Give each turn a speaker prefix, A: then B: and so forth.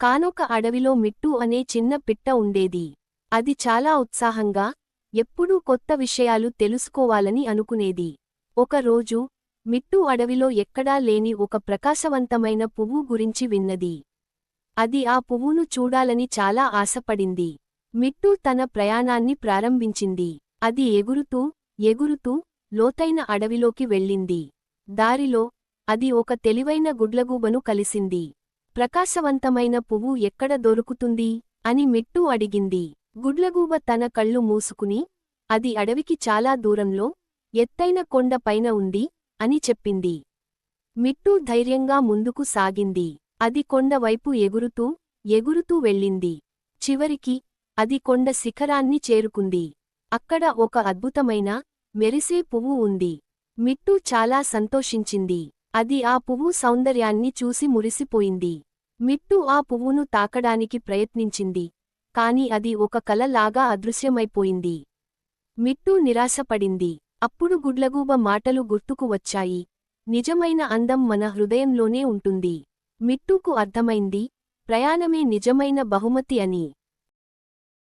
A: కానొక అడవిలో మిట్టు అనే చిన్న పిట్ట ఉండేది. అది చాలా ఉత్సాహంగా ఎప్పుడూ కొత్త విషయాలు తెలుసుకోవాలని అనుకునేది. ఒకరోజు మిట్టు అడవిలో ఎక్కడా లేని ఒక ప్రకాశవంతమైన పువ్వు గురించి విన్నది. అది ఆ పువ్వును చూడాలని చాలా ఆశపడింది. మిట్టు తన ప్రయాణాన్ని ప్రారంభించింది. అది ఎగురుతూ ఎగురుతూ లోతైన అడవిలోకి వెళ్ళింది. దారిలో అది ఒక తెలివైన గుడ్లగూబను కలిసింది. ప్రకాశవంతమైన పువ్వు ఎక్కడ దొరుకుతుంది? అని మిట్టు అడిగింది. గుడ్లగూబ తన కళ్ళు మూసుకుని అది అడవికి చాలా దూరంలో ఎత్తైన కొండ పైన ఉంది అని చెప్పింది. మిట్టు ధైర్యంగా ముందుకు సాగింది. అది కొండవైపు ఎగురుతూ ఎగురుతూ వెళ్ళింది. చివరికి అది కొండ శిఖరాన్ని చేరుకుంది. అక్కడ ఒక అద్భుతమైన మెరిసే పువ్వు ఉంది. మిట్టు చాలా సంతోషించింది. అది ఆ పువ్వు సౌందర్యాన్ని చూసి మురిసిపోయింది. మిట్టు ఆ పువ్వును తాకడానికి ప్రయత్నించింది. కాని అది ఒక కలలాగా అదృశ్యమైపోయింది. మిట్టు నిరాశపడింది. అప్పుడు గుడ్లగూబ మాటలు గుర్తుకు వచ్చాయి. నిజమైన అందం మన హృదయంలోనే ఉంటుంది. మిట్టుకు అర్థమైంది ప్రయాణమే నిజమైన బహుమతి అని.